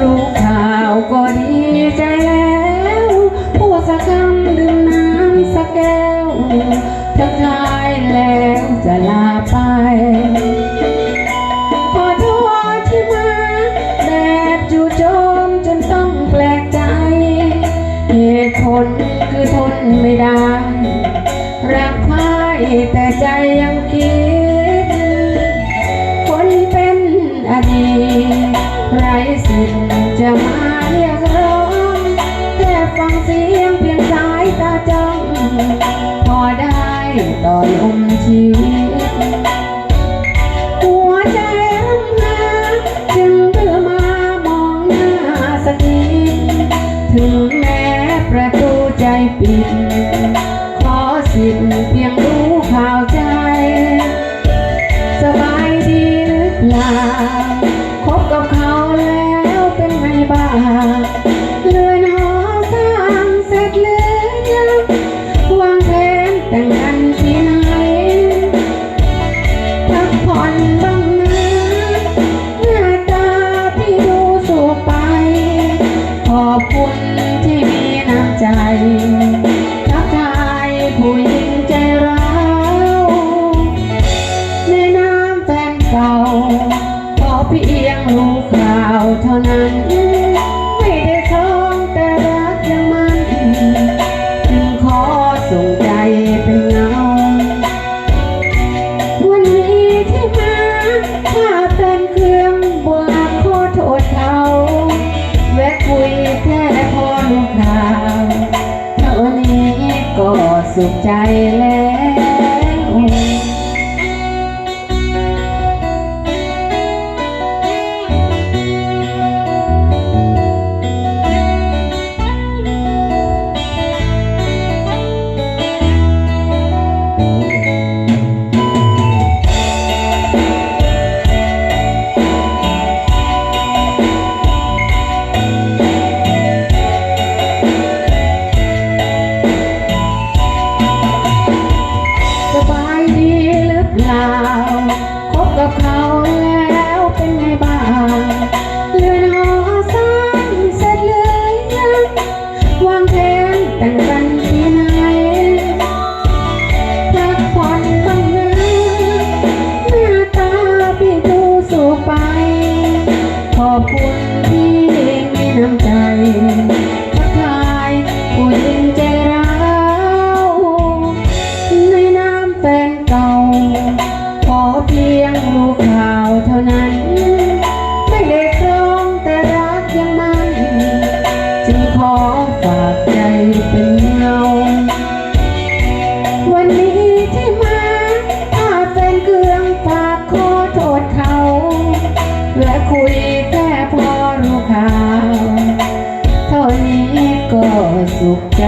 รู้ข่าวก็ดีใจแล้วพูดสะกคำดื่มน้ำสักแก้วทักทายแล้วจะลาไป ขอโทษที่มาแบบจู่โจมจนต้องแปลกใจ เหตุผลคือทนไม่ได้ รักพ่ายแต่ใจยังคิด จะมาเรียกร้องแค่ฟังเสียงเพียงสายตาจ้องพอได้ต่อลม เท่านั้น ไม่ได้ท้องแต่รักยังมันจึงขอส่งใจเป็นเงา วันนี้ที่มาถ้าเป็นเครื่องบวกขอโทษเขาแวะคุยแค่พอรู้ข่าวเท่านี้ก็สุขใจแล้ แต่งกันที่ไหนพักผ่อนบ้งนะหน้าตาพี่ดูสูไป ขอบคุณที่มีน้ำใจทักทายผู้หญิงใจร้าในน้ำแฟนเก่า ขอเพียงรู้ข่าวเท่านั้น ไม่ได้ตรงแต่รักยังมันจึงขอฝาก สุขใจ